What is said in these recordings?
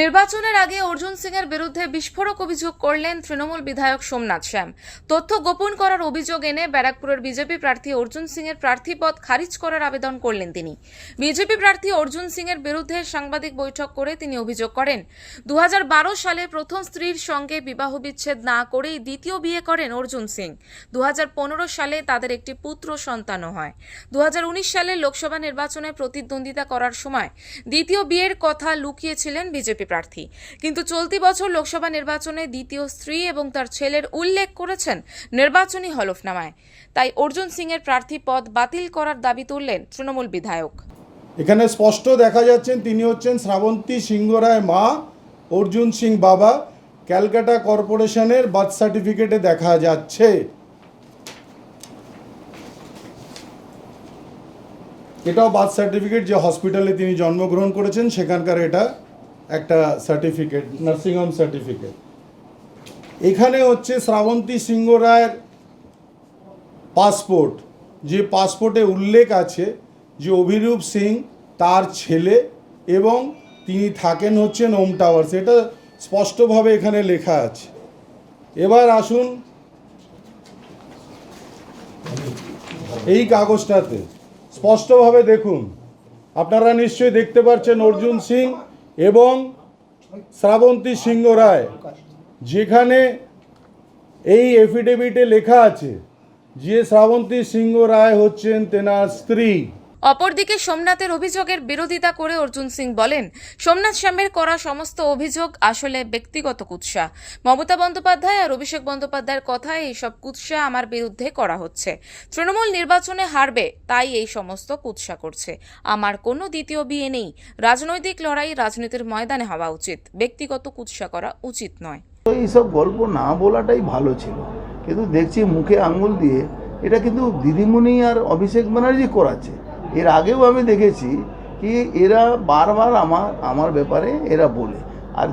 নির্বাচনের আগে অর্জুন সিং এর বিরুদ্ধে বিস্ফোরক অভিযোগ করলেন তৃণমূল বিধায়ক সোমনাথ শ্যাম। তথ্য গোপন করার অভিযোগ এনে ব্যারাকপুরের বিজেপি প্রার্থী অর্জুন সিং এর প্রার্থী পদ খারিজ করার আবেদন করলেন তিনি। বিজেপি প্রার্থী অর্জুন সিং এর বিরুদ্ধে সাংবাদিক বৈঠক করে তিনি অভিযোগ করেন দু হাজার বারো সালে প্রথম স্ত্রীর সঙ্গে বিবাহ বিচ্ছেদ না করেই দ্বিতীয় বিয়ে করেন অর্জুন সিং। দু হাজার পনেরো সালে তাদের একটি পুত্র সন্তানও হয়। দু সালে লোকসভা নির্বাচনে প্রতিদ্বন্দ্বিতা করার সময় দ্বিতীয় বিয়ের কথা লুকিয়েছিলেন বিজেপি প্রার্থী। কিন্তু চলতি বছর লোকসভা নির্বাচনে দ্বিতীয় স্ত্রী এবং তার ছেলের উল্লেখ করেছেন নির্বাচনী হলফনামায়। তাই অর্জুন সিং এর প্রার্থী পদ বাতিল করার দাবি তুললেন তৃণমূল বিধায়ক। এখানে স্পষ্ট দেখা যাচ্ছেন তিনি হচ্ছেন শ্রাবন্তী সিংহ মা, অর্জুন সিং বাবা। ক্যালকাটা কর্পোরেশনের বার্থ সার্টিফিকেটে দেখা যাচ্ছে। এটাও বার্থ সার্টিফিকেট যে হসপিটালে তিনি জন্মগ্রহণ করেছেন, সেখানকার এটা একটা সার্টিফিকেট নার্সিংহোম সার্টিফিকেট এখানে হচ্ছে শ্রাবন্তী সিংহ রায়ের পাসপোর্ট যে পাসপোর্টে উল্লেখ আছে যে অভিরূপ সিং তার ছেলে এবং তিনি থাকেন হচ্ছেন ওম টাওয়ার্স এটা স্পষ্টভাবে এখানে লেখা আছে। এবার আসুন এই কাগজটাতে। স্পষ্টভাবে দেখুন। আপনারা নিশ্চয়ই দেখতে পাচ্ছেন অর্জুন সিং এবং শ্রাবন্তী সিংহ রায়, যেখানে এই এফিডেভিটে লেখা আছে যে শ্রাবন্তী সিংহ রায় হচ্ছেন তেনার স্ত্রী। অপরদিকে সোমনাথের অভিযোগের বিরোধিতা করে অর্জুন সিং বলেন, সোমনাথ শ্যামের করা সমস্ত অভিযোগ আসলে ব্যক্তিগত কুৎসা। মমতা বন্দ্যোপাধ্যায় আর অভিষেক বন্দ্যোপাধ্যায়ের কথায় এইসব কুৎসা আমার বিরুদ্ধে করা হচ্ছে। তৃণমূল নির্বাচনে হারবে, তাই এই সমস্ত কুৎসা করছে। আমার কোনো দ্বিতীয় বিয়ে নেই। রাজনৈতিক লড়াই রাজনীতির ময়দানে হওয়া উচিত। ব্যক্তিগত কুৎসা করা উচিত নয়। এইসব গল্প না বলাটাই ভালো ছিল। কিন্তু দেখছি মুখে আঙুল দিয়ে এটা কিন্তু দিদিমণি আর অভিষেক ব্যানার্জি করাচ্ছে। এর আগেও আমি দেখেছি কি এরা বারবার আমার আমার ব্যাপারে এরা বলে। আর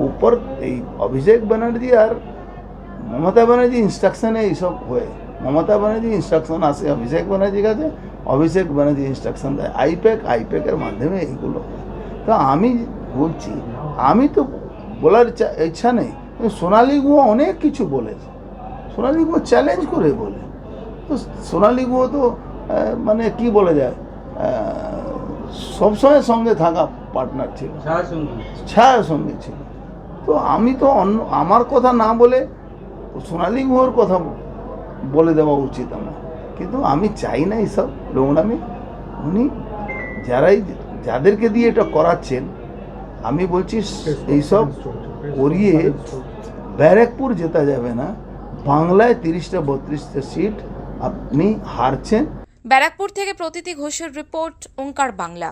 উপর এই অভিষেক ব্যানার্জি আর মমতা ব্যানার্জি ইনস্ট্রাকশনে এইসব হয়ে। মমতা ব্যানার্জি ইনস্ট্রাকশন আসে, অভিষেক ব্যানার্জির কাছে, অভিষেক ব্যানার্জি ইনস্ট্রাকশন দেয়। আইপ্যাক, আইপ্যাকের মাধ্যমে এইগুলো তো আমি বলছি, আমি তো বলার ইচ্ছা- নেই। সোনালি গুহ অনেক কিছু বলেছে। সোনালি গুহ চ্যালেঞ্জ করে বলে। তো সোনালি গুহ তো মানে কি বলা যায়? সবসময় সঙ্গে থাকা পার্টনার ছিল। ছায়া সঙ্গে ছিল। তো আমি তো অন্য আমার কথা না বলে সোনালি গুহর কথা বলে দেওয়া উচিত আমার। কিন্তু আমি চাই না এইসব। নোংরামি উনি যারাই যাদেরকে দিয়ে এটা করাচ্ছেন আমি বলছি এইসব করিয়ে ব্যারাকপুর জেতা যাবে না। বাংলায় তিরিশটা বত্রিশটা সিট আপনি হারছেন। ব্যারাকপুর থেকে প্রতীতি ঘোষের রিপোর্ট ওঙ্কার বাংলা।